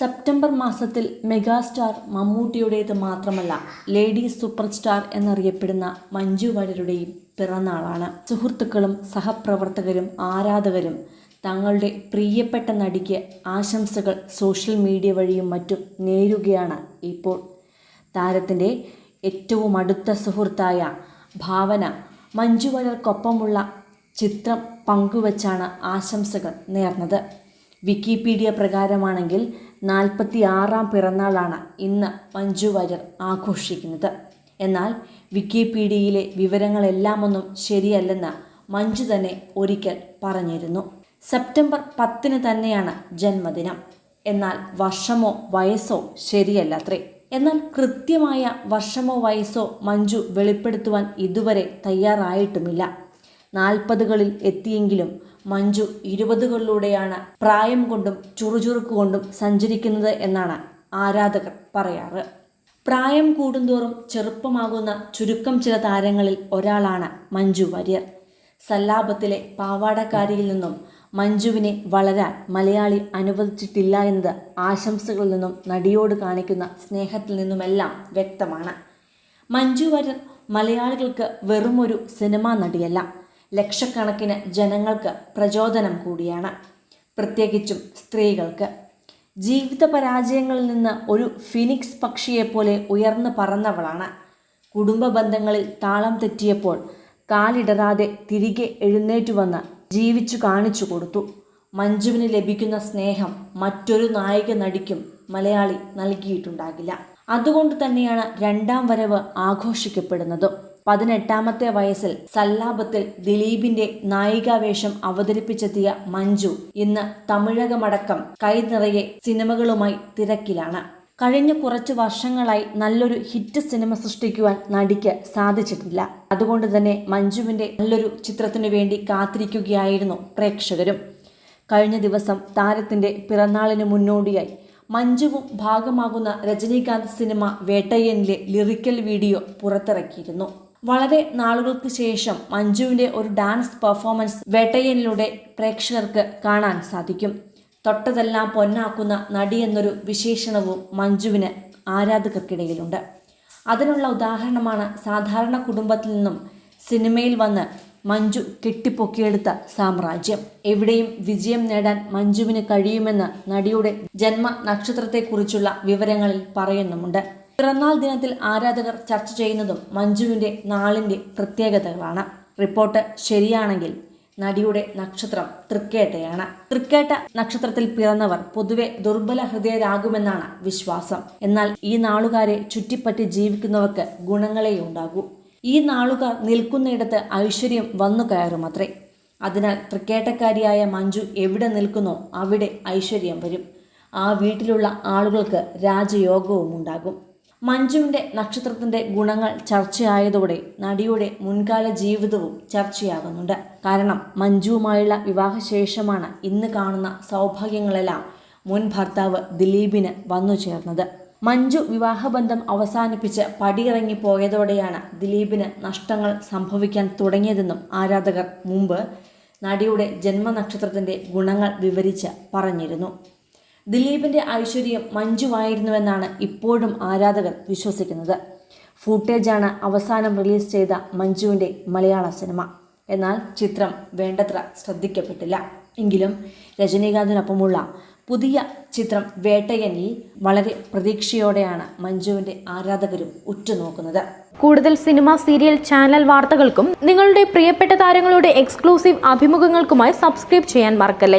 September മാസത്തിൽ megastar മമ്മൂട്ടിയുടേത് മാത്രമല്ല lady super star എന്നറിയപ്പെടുന്ന മഞ്ജു വാര്യരുടെയും പിറന്നാളാണ്. സുഹൃത്തുക്കളും സഹപ്രവർത്തകരും ആരാധകരും തങ്ങളുടെ പ്രിയപ്പെട്ട നടിക്ക് ആശംസകൾ സോഷ്യൽ മീഡിയ വഴിയും മറ്റും നേരുകയാണ് ഇപ്പോൾ. താരത്തിന്റെ ഏറ്റവും അടുത്ത സുഹൃത്തായ ഭാവന മഞ്ജു വാര്യർക്കൊപ്പമുള്ള ചിത്രം പങ്കുവച്ചാണ് ആശംസകൾ നേർന്നത്. വിക്കിപീഡിയ പ്രകാരമാണെങ്കിൽ നാൽപ്പത്തി ആറാം പിറന്നാളാണ് ഇന്ന് മഞ്ജു വാര്യർ ആഘോഷിക്കുന്നത്. എന്നാൽ വിക്കിപീഡിയയിലെ വിവരങ്ങളെല്ലാമൊന്നും ശരിയല്ലെന്ന് മഞ്ജു തന്നെ ഒരിക്കൽ പറഞ്ഞിരുന്നു. സെപ്റ്റംബർ പത്തിന് തന്നെയാണ് ജന്മദിനം. എന്നാൽ വർഷമോ വയസ്സോ ശരിയല്ലത്രേ. എന്നാൽ കൃത്യമായ വർഷമോ വയസ്സോ മഞ്ജു വെളിപ്പെടുത്തുവാൻ ഇതുവരെ തയ്യാറായിട്ടുമില്ല. നാൽപ്പതുകളിൽ എത്തിയെങ്കിലും മഞ്ജു ഇരുപതുകളിലൂടെയാണ് പ്രായം കൊണ്ടും ചുറുചുറുക്ക് കൊണ്ടും സഞ്ചരിക്കുന്നത് എന്നാണ് ആരാധകർ പറയാറ്. പ്രായം കൂടുന്തോറും ചെറുപ്പമാകുന്ന ചുരുക്കം ചില താരങ്ങളിൽ ഒരാളാണ് മഞ്ജു വാര്യർ. സല്ലാപത്തിലെ പാവാടക്കാരിയിൽ നിന്നും മഞ്ജുവിനെ വളരാൻ മലയാളി അനുവദിച്ചിട്ടില്ല എന്നത് ആശംസകളിൽ നിന്നും നടിയോട് കാണിക്കുന്ന സ്നേഹത്തിൽ നിന്നുമെല്ലാം വ്യക്തമാണ്. മഞ്ജു വാര്യർ മലയാളികൾക്ക് വെറുമൊരു സിനിമാ നടിയല്ല. ലക്ഷക്കണക്കിന് ജനങ്ങൾക്ക് പ്രചോദനം കൂടിയാണ്. പ്രത്യേകിച്ചും സ്ത്രീകൾക്ക്. ജീവിത പരാജയങ്ങളിൽ നിന്ന് ഒരു ഫിനിക്സ് പക്ഷിയെപ്പോലെ ഉയർന്നു പറന്നവളാണ്. കുടുംബ ബന്ധങ്ങളിൽ താളം തെറ്റിയപ്പോൾ കാലിടറാതെ തിരികെ എഴുന്നേറ്റു വന്ന് ജീവിച്ചു കാണിച്ചു കൊടുത്തു. മഞ്ജുവിന് ലഭിക്കുന്ന സ്നേഹം മറ്റൊരു നായിക നടിക്കും മലയാളി നൽകിയിട്ടുണ്ടാകില്ല. അതുകൊണ്ട് തന്നെയാണ് രണ്ടാം വരവ് ആഘോഷിക്കപ്പെടുന്നതും. പതിനെട്ടാമത്തെ വയസ്സിൽ സല്ലാപത്തിൽ ദിലീപിന്റെ നായികാവേഷം അവതരിപ്പിച്ചെത്തിയ മഞ്ജു ഇന്ന് തമിഴകമടക്കം കൈ നിറയെ സിനിമകളുമായി തിരക്കിലാണ്. കഴിഞ്ഞ കുറച്ച് വർഷങ്ങളായി നല്ലൊരു ഹിറ്റ് സിനിമ സൃഷ്ടിക്കുവാൻ നടിക്ക് സാധിച്ചിട്ടില്ല. അതുകൊണ്ട് തന്നെ മഞ്ജുവിന്റെ നല്ലൊരു ചിത്രത്തിനു വേണ്ടി കാത്തിരിക്കുകയായിരുന്നു പ്രേക്ഷകരും. കഴിഞ്ഞ ദിവസം താരത്തിന്റെ പിറന്നാളിന് മുന്നോടിയായി മഞ്ജുവും ഭാഗമാകുന്ന രജനീകാന്ത് സിനിമ വേട്ടയ്യനിലെ ലിറിക്കൽ വീഡിയോ പുറത്തിറക്കിയിരുന്നു. വളരെ നാളുകൾക്ക് ശേഷം മഞ്ജുവിന്റെ ഒരു ഡാൻസ് പെർഫോമൻസ് വേട്ടയ്യനിലൂടെ പ്രേക്ഷകർക്ക് കാണാൻ സാധിക്കും. തൊട്ടതെല്ലാം പൊന്നാക്കുന്ന നടി എന്നൊരു വിശേഷണവും മഞ്ജുവിന് ആരാധകർക്കിടയിലുണ്ട്. അതിനുള്ള ഉദാഹരണമാണ് സാധാരണ കുടുംബത്തിൽ നിന്നും സിനിമയിൽ വന്ന് മഞ്ജു കെട്ടിപ്പൊക്കിയെടുത്ത സാമ്രാജ്യം. എവിടെയും വിജയം നേടാൻ മഞ്ജുവിന് കഴിയുമെന്ന് നടിയുടെ ജന്മ നക്ഷത്രത്തെക്കുറിച്ചുള്ള വിവരങ്ങളിൽ പറയുന്നുമുണ്ട്. പിറന്നാൾ ദിനത്തിൽ ആരാധകർ ചർച്ച ചെയ്യുന്നതും മഞ്ജുവിന്റെ നാളിന്റെ പ്രത്യേകതകളാണ്. റിപ്പോർട്ട് ശരിയാണെങ്കിൽ നടിയുടെ നക്ഷത്രം തൃക്കേട്ടയാണ്. തൃക്കേട്ട നക്ഷത്രത്തിൽ പിറന്നവർ പൊതുവെ ദുർബല ഹൃദയരാകുമെന്നാണ് വിശ്വാസം. എന്നാൽ ഈ നാളുകാരെ ചുറ്റിപ്പറ്റി ജീവിക്കുന്നവർക്ക് ഗുണങ്ങളേ ഉണ്ടാകൂ. ഈ നാളുകാർ നിൽക്കുന്നിടത്ത് ഐശ്വര്യം വന്നു കയറുമത്രേ. അതിനാൽ തൃക്കേട്ടക്കാരിയായ മഞ്ജു എവിടെ നിൽക്കുന്നോ അവിടെ ഐശ്വര്യം വരും. ആ വീട്ടിലുള്ള ആളുകൾക്ക് രാജയോഗവും ഉണ്ടാകും മഞ്ജുവിന്റെ നക്ഷത്രത്തിന്റെ ഗുണങ്ങൾ ചർച്ചയായതോടെ നടിയുടെ മുൻകാല ജീവിതവും ചർച്ചയാകുന്നുണ്ട്. കാരണം മഞ്ജുവുമായുള്ള വിവാഹശേഷമാണ് ഇന്ന് കാണുന്ന സൗഭാഗ്യങ്ങളെല്ലാം മുൻ ഭർത്താവ് ദിലീപിന് വന്നു ചേർന്നത്. മഞ്ജു വിവാഹബന്ധം അവസാനിപ്പിച്ച് പടിയിറങ്ങി പോയതോടെയാണ് ദിലീപിന് നഷ്ടങ്ങൾ സംഭവിക്കാൻ തുടങ്ങിയതെന്നും ആരാധകർ മുമ്പ് നടിയുടെ ജന്മനക്ഷത്രത്തിന്റെ ഗുണങ്ങൾ വിവരിച്ച് പറഞ്ഞിരുന്നു. ദിലീപിന്റെ ഐശ്വര്യം മഞ്ജുവായിരുന്നുവെന്നാണ് ഇപ്പോഴും ആരാധകർ വിശ്വസിക്കുന്നത്. ഫൂട്ടേജാണ് അവസാനം റിലീസ് ചെയ്ത മഞ്ജുവിന്റെ മലയാള സിനിമ. എന്നാൽ ചിത്രം വേണ്ടത്ര ശ്രദ്ധിക്കപ്പെട്ടില്ല. എങ്കിലും രജനീകാന്തിനൊപ്പമുള്ള പുതിയ ചിത്രം വേട്ടയനിൽ വളരെ പ്രതീക്ഷയോടെയാണ് മഞ്ജുവിന്റെ ആരാധകരും ഉറ്റുനോക്കുന്നത്. കൂടുതൽ സിനിമ സീരിയൽ ചാനൽ വാർത്തകൾക്കും നിങ്ങളുടെ പ്രിയപ്പെട്ട താരങ്ങളുടെ എക്സ്ക്ലൂസീവ് അഭിമുഖങ്ങൾക്കുമായി സബ്സ്ക്രൈബ് ചെയ്യാൻ മറക്കല്ലേ?